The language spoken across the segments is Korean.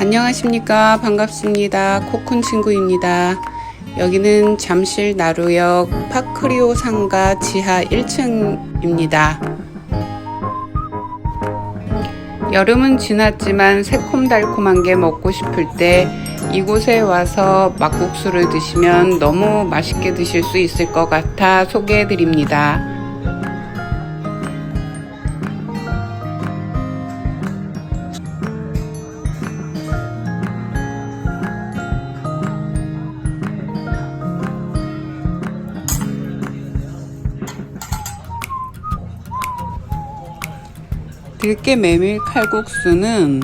안녕하십니까. 반갑습니다. 코쿤 친구입니다. 여기는 잠실 나루역 파크리오 상가 지하 1층입니다. 여름은 지났지만 새콤달콤한 게 먹고 싶을 때 이곳에 와서 막국수를 드시면 너무 맛있게 드실 수 있을 것 같아 소개해 드립니다. 들깨 메밀 칼국수는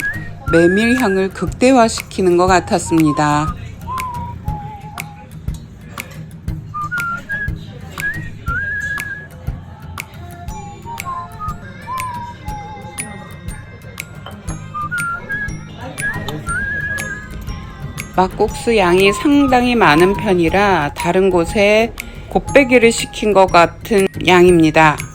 메밀 향을 극대화시키는 것 같았습니다. 막국수 양이 상당히 많은 편이라 다른 곳에 곱빼기를 시킨 것 같은 양입니다.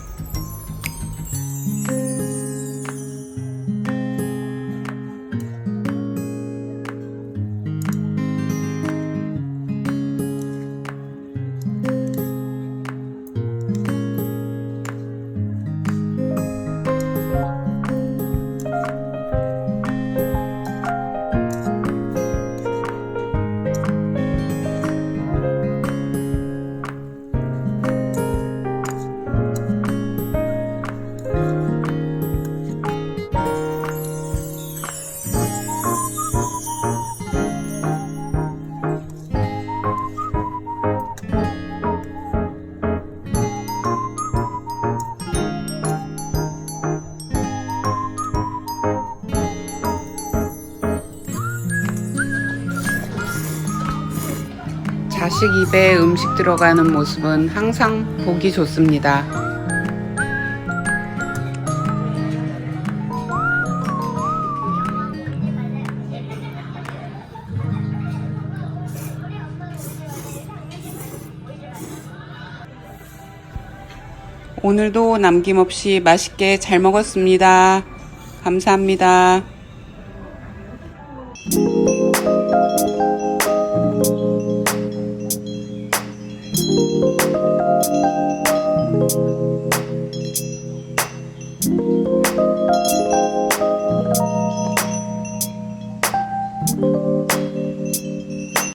자식 입에 음식 들어가는 모습은 항상 보기 좋습니다. 오늘도 남김없이 맛있게 잘 먹었습니다. 감사합니다.